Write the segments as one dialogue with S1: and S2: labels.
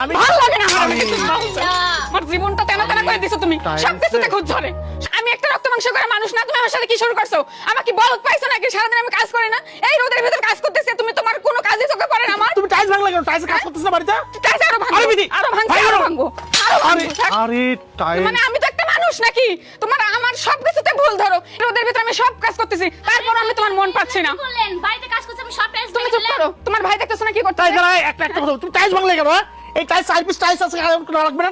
S1: আমি
S2: ভালো লাগে না আমার
S1: আমি-
S2: আমার জীবনটা তেনা তেনা করে দিছো তুমি। সব কিছুতে খুঁজ ধরে আমি একটা রক্ত মাংস করা মানুষ না তুমি আমার সাথে কি শুরু করছ? আমার বলত পাইছো নাকি? সারাদিন আমি কাজ করি না। এই রোদের ভিতর কাজ করতেছি তুমি তোমার কোনো কাজই চোখে পড়ে না আমার।
S1: তুমি টাইলস ভাঙলা কেন? টাইলস কাজ করতেছ না বাড়িতে?
S2: তাই আরও ভাঙবো
S1: আরে
S2: আরও ভাঙছি
S1: আরও
S2: আরও।
S1: আরে
S2: আরে
S1: টাইলস।
S2: মানে আমি তো একটা মানুষ নাকি? তোমার আমার সব কিছুতে ভুল ধরো। রোদের ভিতরে আমি সব কাজ করতেছি তারপর আমি তোমার মন পাচ্ছি না।
S3: বাড়িতে কাজ করছে আমি সব টাইলস
S2: তুমি চুপ করো। তোমার ভাই দেখতেছো না কি করতে
S1: একটা একটা কথা তুমি টাইলস ভাঙলে কেন হ্যাঁ? এই চার পিস টাইলস আছে না?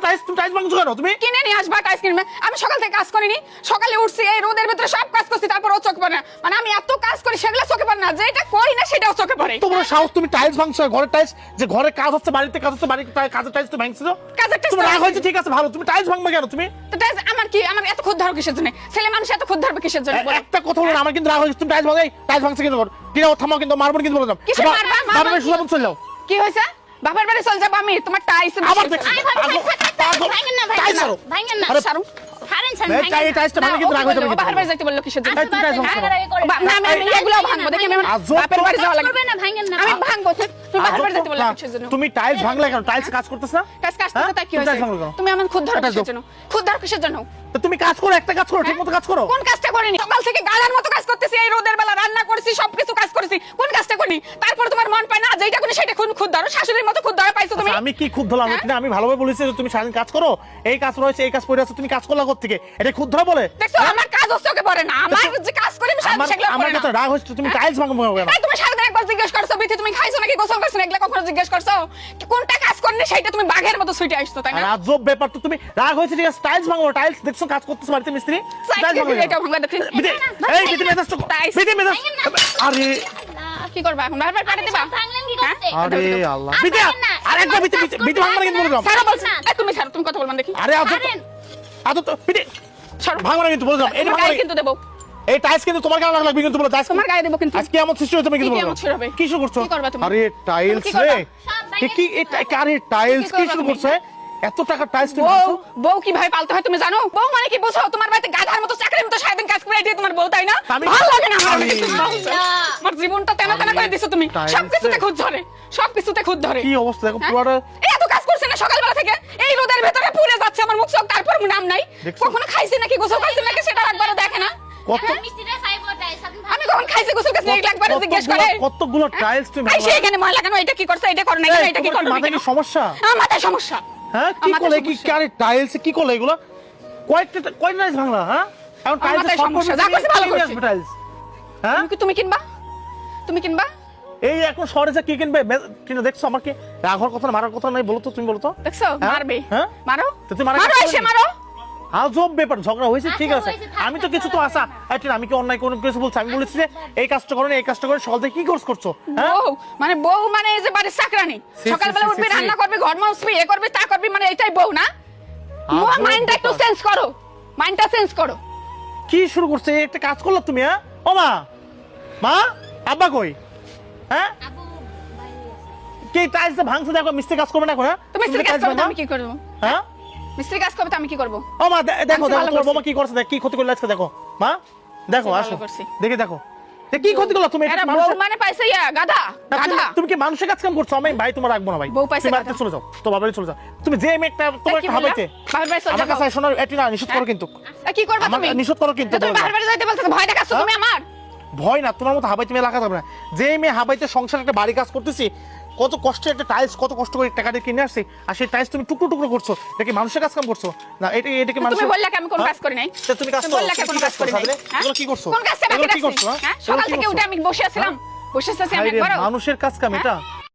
S1: টাইলস তুমি টাইলস ভাঙছো কেন? তুমি?
S2: কিনে নিয়ে আসবা টাইস কিনবে? আমি সকাল থেকে কাজ করিনি। সকালে উঠছি এই রোদের ভিতরে সব কাজ করছি তারপর ও চোখে পড়ে না। মানে আমি এত কাজ করি সেগুলো চোখে পড়ে না। যেটা করি না সেটাও চোখে পড়ে।
S1: তোমার সাহস তুমি টাইলস ভাঙছো ঘরের টাইলস যে ঘরে কাজ হচ্ছে বাড়িতে কাজ হচ্ছে বাড়িতে টাই- কাজের টাইলস তো ভাঙছো?
S2: কাজের টাইলস
S1: তোমার রাগ হয়েছে ঠিক আছে ভালো। তুমি টাইলস ভাঙবে কেন তুমি?
S2: তো টাইস আমার কি? আমার এত খুদ ধরো কিসের জন্য? ছেলে মানুষ এত খুদ ধরবে কিসের জন্য?
S1: একটা কথা বলো আমার কিন্তু রাগ হয়েছে তুমি টাইলস ভাঙে টাইলস ভাঙছে কিন্তু কি ও থামাও কিন্তু মারবো কিন্তু বলে দাও
S2: মারবা? মারবা
S1: চলে যাও।
S2: কি হয়েছে? বাপের বাড়ি চল যাব আমি তোমার টাইস
S1: আবার।
S3: ভাঙেন না ভাঙেন না
S1: আরে,
S2: সারু
S1: হয়ে তুমি টাইলস ভাঙলে কেন টাইলস কাজ করতেছ না
S2: কাজ কাজ
S1: হ্যাঁ?
S2: করতে কি
S1: তুমি
S2: হয়েছে আমার খুদ ধরো কিসের জন্য খুদ ধরো কিসের জন্য
S1: তুমি কাজ করো একটা কাজ করো ঠিক মতো কাজ করো
S2: কোন কাজটা করিনি সকাল থেকে গালার মতো কাজ করতেছি এই রোদের বেলা রান্না করেছি সবকিছু কাজ করেছি কোন কাজটা করিনি তারপর তোমার মন পায় না যেটা করি সেটা খুন খুদ ধরো শাশুড়ির মতো খুদ ধরা পাইছো তুমি।
S1: আচ্ছা, আমি কি ধরলাম?
S2: হ্যাঁ?
S1: আমি ভালোভাবে বলেছি যে তুমি সারাদিন কাজ করো। এই কাজ রয়েছে এই কাজ পড়ে আছে তুমি কাজ করলা থেকে এটা খুব ধরা বলে?
S2: দেখছ আমার কাজ হচ্ছে ওকে পড়ে না। আমার যে কাজ করি আমি সারাদিন সেগুলো
S1: আমার কাছে রাগ হচ্ছে তুমি টাইলস ভাঙবো কেন?
S2: তুমি সারাদিন একবার জিজ্ঞেস করছ বিথি তুমি খাইছো নাকি গোসল করছ এগুলা কখনো জিজ্ঞেস করছ? কোনটা কাজ করনি সেটা তুমি বাঘের মতো ছুটে আসছো তাই না?
S1: আজব ব্যাপার তো তুমি রাগ হয়েছে ঠিক আছে টাইলস ভাঙবো টাইলস দেখছ কাজ করতেছো বাড়িতে মিস্ত্রি? টাইলস কেন?
S2: এটা
S1: এই মেজাজ তো মেজাজ আরে
S2: কি করবা এখন? বারবার
S3: কি
S2: হ্যাঁ?
S3: করতে?
S1: আরে। আল্লাহ।
S3: না,
S1: আর একবার
S3: করতে
S1: বিধি না কিন্তু বলে দাও
S2: ছাড়ো তুমি ছাড়ো তুমি কথা বলবা দেখি।
S1: আরে আজব
S3: ছাড়েন।
S1: তো বিধি
S2: ছাড়ো।
S1: ভাঙবো না কিন্তু বলে দাও এটা
S2: তোমার
S1: ভাঙবো
S2: গায়ে
S1: না।
S2: কিন্তু দেবো।
S1: এই টাইলস কিন্তু তোমার কেমন লাগবে কিন্তু বলে টাইলস
S2: তোমার গায়ে দেবো কিন্তু।
S1: আজকে এমন সৃষ্টি হয়েছে তুমি কিন্তু
S2: কি
S1: বলো? কি শুরু করছ?
S2: কি করবা তুমি?
S1: আরে টাইলস রে। কি এটা আরে টাইলস?
S2: কি
S1: কি শুরু? করছে? এত টাকা টাইলস তুমি
S2: বউ? বউ কীভাবে পালতে হয় তুমি জানো? বউ মানে কি বুঝো তোমার বাড়িতে গাধার মতো চাকরির মতো সারাদিন কাজ করে দিয়ে তোমার বউ তাই না?
S1: আমি-
S2: ভালো লাগে না আমার কিছু
S3: না।
S2: আমার জীবনটা তেনা তেনা করে দিছো তুমি।
S1: টাইলসে-
S2: সব খুদ ধরে সব কিছুতে খুদ ধরে।
S1: কি অবস্থা? দেখো
S2: হ্যাঁ?
S1: পুরোটা
S2: এত কাজ করছে না সকালবেলা থেকে। এই রোদের ভেতরে পুড়ে যাচ্ছে আমার মুখ চোখ তারপর নাম নাই। কখনো খাইছে নাকি গোসল খাইছে নাকি সেটা একবারও দেখে না।
S1: কত
S3: হ্যাঁ, মিস্ত্রিরা সাইব টাইলস আপনি
S2: আমি কখন খাইছে গোসল খাইছে এগুলো একবারও জিজ্ঞেস করে।
S1: কতগুলো- কতগুলো টাইলস তুমি
S2: আই এখানে ময়লা কেন? এটা কি করছে? এটা করে না এটা কি
S1: তোমার
S2: না
S1: মাথায় সমস্যা?
S2: আমার মাথায় সমস্যা।
S1: হ্যাঁ কি করলে? কি
S2: সমস্যা।
S1: টাইলস কি করলে এগুলো? টাইলস ভাঙলা হ্যাঁ? এখন টাইলস
S2: সমস্যা। যা করছে ভালো করছে।
S1: টাইলস হ্যাঁ?
S2: তুমি কি তুমি কিনবা? তুমি কিনবা?
S1: এই এখন শহরে যা কি কিনবে? কিনে দেখছ আমার কি রাঘর কথা মারার কথা নাই বলো তো তুমি বলো তো।
S2: দেখছ?
S1: হ্যাঁ?
S2: মারবে।
S1: হ্যাঁ?
S2: মারো?
S1: তো তুমি মারা
S2: মারো এসে? মারো।
S1: আজব ব্যাপার ঝগড়া হয়েছে ঠিক
S3: আচ্ছা,
S1: আছে আমি তো কিছু তো আসা এই আমি কি অন্যায় কোনো কিছু বলছি? আমি বলেছি যে এই কাজটা করেন এই কাজটা করেন সকাল থেকে কি কোর্স করছ? হ্যাঁ?
S2: বউ মানে বউ মানে এই যে বাড়ির চাকরানি। সকালবেলা উঠবি রান্না করবি ঘর মুছবি এ করবি তা করবি মানে এটাই বউ না? মাইন্ডটা একটু। চেঞ্জ করো। মাইন্ডটা চেঞ্জ করো।
S1: কি শুরু করছে? এই একটা কাজ করলা তুমি হ্যাঁ? ও মা। মা? আব্বা কই? হ্যাঁ। কি টাইলস ভাঙছে দেখো মিস্ত্রি কাজ করবে না এখন হ্যাঁ?
S2: তুমি মিস্ত্রি কাজ করবে আমি কি করব?
S1: হ্যাঁ?
S2: মিস্ত্রি কাজ করবে তো আমি কি করব?
S1: ও মা দেখো দেখো তোমার বাবা কি করছে দেখ, কি ক্ষতি করলে আজকে দেখো। মা দেখো আসো। দেখে দেখো। এ কি ক্ষতি করলা? তুমি
S2: এরা
S1: এটা
S2: বউ মানে পাইছে ইয়া গাধা
S1: তুমি-
S2: গাধা।
S1: তুমি কি মানুষের কাজ কাম করছ? আমি ভাই তোমার রাখব না ভাই।
S2: বউ পাইছে
S1: তুমি চলে যাও। তো বাবারে চলে যাও। তুমি যে মেয়ে একটা তোমার একটা? হাবাইতে আমার কাছে শোনার এটি না নিষেধ করো
S2: হ্যাঁ?
S1: কিন্তু।
S2: কি করবে তুমি?
S1: নিষেধ করো কিন্তু
S2: তুমি। বাড়ি যাইতে বলতেছো ভয় দেখাচ্ছ
S1: হ্যাঁ?
S2: তুমি আমার?
S1: ভয় না তোমার মতো হাবাইতে মেয়ে লাগা যাবে না যে মেয়ে হাবাইতে সংসার একটা বাড়ি কাজ করতেছি কত কষ্টে একটা টাইলস কত কষ্ট করে টাকা দিয়ে কিনে আসছি আর সেই টাইলস তুমি টুকরো টুকরো করছ এটা কি মানুষের কাজ কাম করছ না এটা এটা কি
S2: তুমি
S1: মানুষের
S2: বললে কি আমি কোন
S1: হ্যাঁ?
S2: কাজ করি নাই
S1: তা তুমি কাজ
S2: তুমি
S1: করো
S2: বললে কি
S1: তুমি
S2: কাজ করি নাই? হ্যাঁ?
S1: এগুলো কি করছ
S2: কোন কাজটা বাকি
S1: করছ হ্যাঁ?
S2: সকাল থেকে উঠে আমি বসে আছিলাম বসে আছি আমি
S1: হায় মানুষের কাজ কাম? এটা